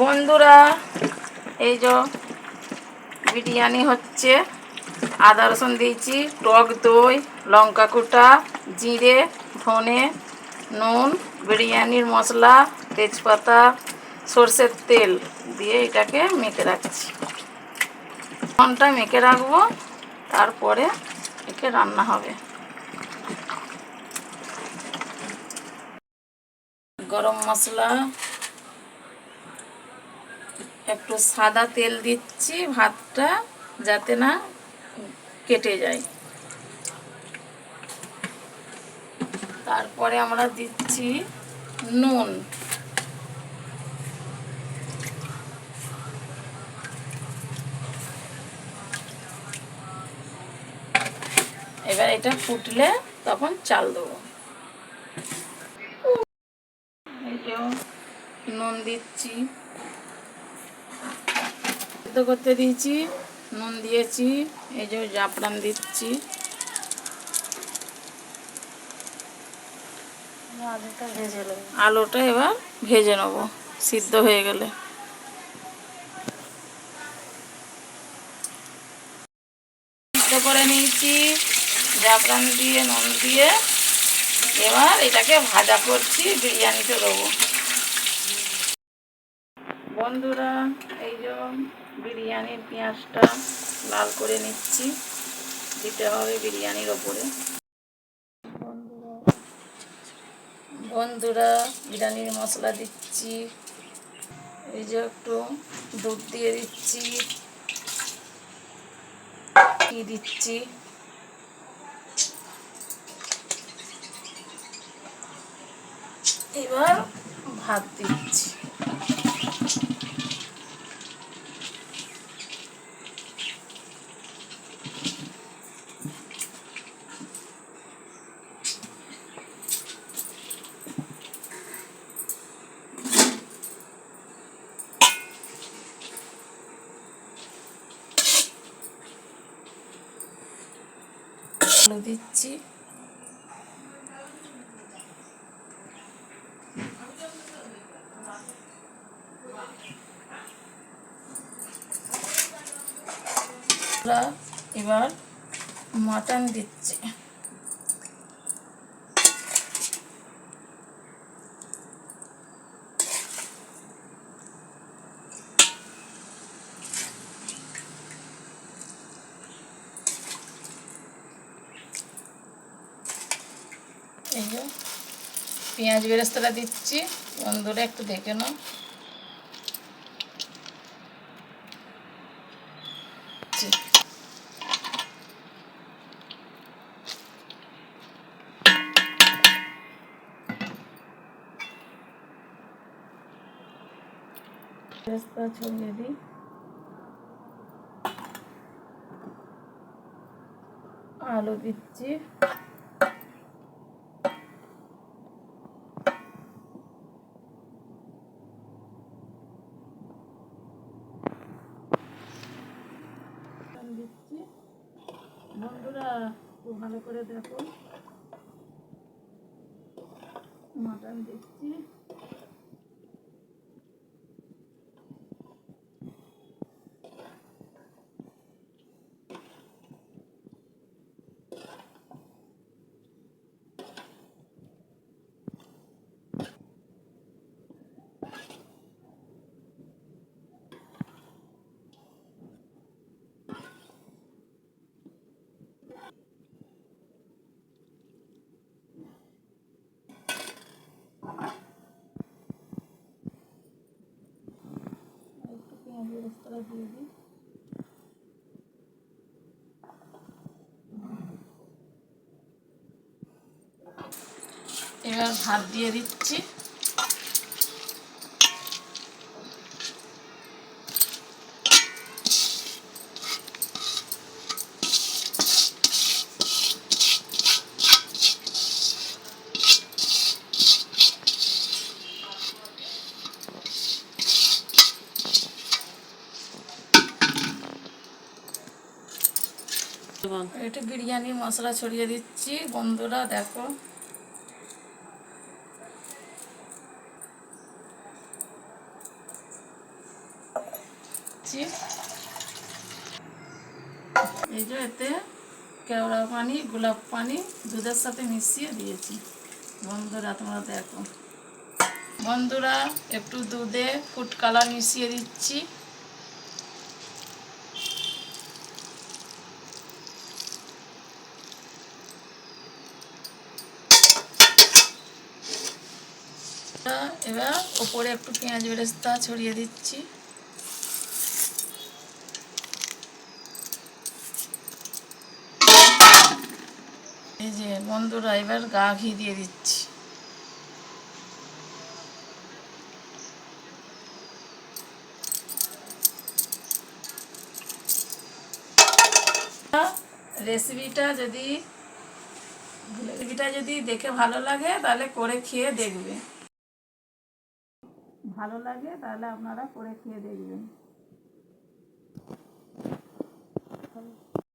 বন্ধুরা, এই যে বিরিয়ানি হচ্ছে, আদা রসুন দিয়েছি, টক দই, লঙ্কা কুটা, জিরে, ধনে, নুন, বিরিয়ানির মশলা, তেজপাতা, সর্ষের তেল দিয়ে এটাকে মেখে রাখছি। ঘণ্টা মেখে রাখব, তারপরে একে রান্না হবে। গরম মশলা একটু সাদা তেল দিচ্ছি ভাতটা যাতে না কেটে যায়। তারপরে আমরা দিচ্ছি নুন। এবার এটা ফুটলে তখন চাল দেবো। নুন দিচ্ছি। সিদ্ধ করতে দিয়েছি, নুন দিয়েছি, এই যে জাফরান দিচ্ছি। আলুটা এবার ভেজে নেব, সিদ্ধ হয়ে গেলে। সিদ্ধ করে নিয়েছি, জাফরান দিয়ে, নুন দিয়ে। এবার এটাকে ভাজা করছি, বিরিয়ানিতে দেবো। বন্ধুরা, এই যে বিরিয়ানির পেঁয়াজটা লাল করে নিচ্ছি। দিতে হবে বিরিয়ানির ওপরে। বন্ধুরা, বিরিয়ানির মশলা দিচ্ছি। এই যে একটু দুধ দিয়ে দিচ্ছি। কি দিচ্ছি। এবার ভাত দিচ্ছি। আলু দিচ্ছি। এবার মাটন দিচ্ছি। এই যে পেঁয়াজ বেরেস্তাটা দিচ্ছি। বন্ধুরা একটু দেখে নাও। আলু দিচ্ছি মাটন দিচ্ছি বন্ধুরা ভালো করে দেখো। মাটন দেখছি। এবার ভাত দিয়ে দিচ্ছি। একটু বিরিয়ানির মশলা ছড়িয়ে দিচ্ছি। বন্ধুরা দেখো। দিচ্ছি এই যে এতে কেওড়া পানি, গোলাপ পানি দুধের সাথে মিশিয়ে দিয়েছি। বন্ধুরা, তোমরা দেখো। বন্ধুরা, একটু দুধে ফুড কালার মিশিয়ে দিচ্ছি। এবার ওপরে একটু পেঁয়াজ বেরেস্তা ছড়িয়ে দিচ্ছি। এই যে বন্ধুরা এবার গা ঘি দিয়ে দিচ্ছি। রেসিপিটা যদি রেসিপিটা যদি দেখে ভালো লাগে, তাহলে করে খেয়ে দেখবে। ভালো লাগে, তাহলে আপনারা করে খেয়ে দেখবেন।